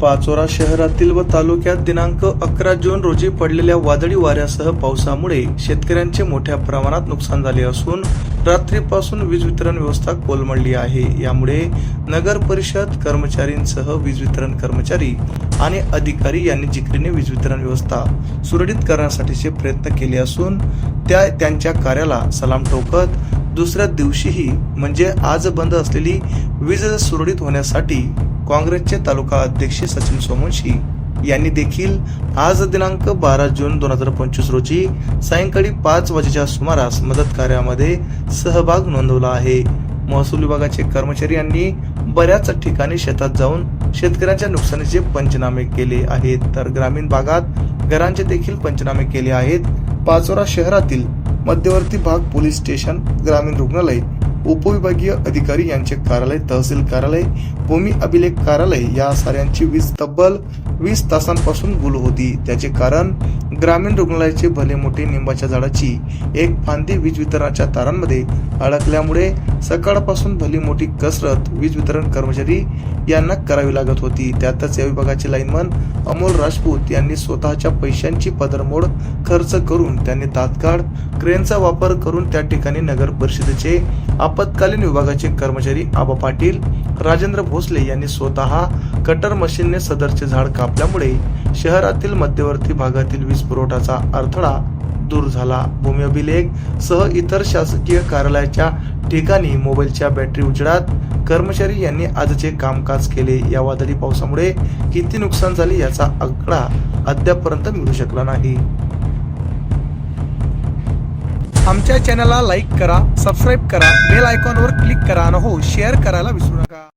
पाचोरा शहरातील व तालुक्यात दिनांक अकरा जून रोजी पडलेल्या वादळी वाऱ्यासह पावसामुळे शेतकऱ्यांचे मोठ्या प्रमाणात नुकसान झाले असून रात्रीपासून वीज वितरण व्यवस्था कोलमडली आहे. यामुळे नगर परिषद कर्मचारींसह वीज वितरण कर्मचारी आणि अधिकारी यांनी जिकरीने वीज वितरण व्यवस्था सुरळीत करण्यासाठीचे प्रयत्न केले असून त्या त्यांच्या कार्याला सलाम ठोकत दुसऱ्या दिवशीही म्हणजे आज बंद असलेली वीज सुरळीत होण्यासाठी काँग्रेसचे तालुका अध्यक्ष सचिन सोमवंशी यांनी देखील आज दिनांक बारा जून दोन हजार पंचवीस रोजी सायंकाळी पाच वाजेच्या सुमारास मदत कार्यामध्ये सहभाग नोंदवला आहे. महसूल विभागाचे कर्मचारी यांनी बऱ्याच ठिकाणी शेतात जाऊन शेतकऱ्यांच्या नुकसानीचे पंचनामे केले आहेत. तर ग्रामीण भागात घरांचे देखील पंचनामे केले आहेत. पाचोरा शहरातील मध्यवर्ती भाग पोलीस स्टेशन ग्रामीण रुग्णालय उपविभागीय अधिकारी यांचे कार्यालय तहसील कार्यालय भूमी अभिलेख कार्यालय या साऱ्यांची वीज तब्बल वीस तासांपासून गुल होती. त्याचे कारण ग्रामीण रुग्णालयाचे भले मोठे निंबाच्या झाडाची एक फांदी वीज वितरणाच्या तारांमध्ये अडकल्यामुळे सकाळपासून भली मोठी कसरत वीज वितरण कर्मचारी यांना करावी लागत होती. त्यातच या विभागाचे लाईनमन अमोल राजपूत यांनी स्वतःच्या पैशांची पदरमोड खर्च करून त्यांनी तात्काळ क्रेनचा वापर करून त्या ठिकाणी नगर परिषदेचे आपत्कालीन विभागाचे कर्मचारी आबा पाटील राजेंद्र भोसले यांनी स्वतः कटर मशीनने सदरचे झाड कापल्यामुळे शहरातील मध्यवर्ती भागातील वीज पुरवठाचा अडथळा दूर झाला. भूमी अभिलेख सह इतर शासकीय कार्यालयाच्या ठिकाणी मोबाईलच्या बॅटरी उजेडात कर्मचारी यांनी आजचे कामकाज केले. या वादळी पावसामुळे किती नुकसान झाले याचा आकडा अद्यापर्यंत मिळू शकला नाही. आमच्या चॅनलला लाईक करा सबस्क्राईब करा बेल आयकॉनवर क्लिक करा आणि हो शेअर करायला विसरू नका.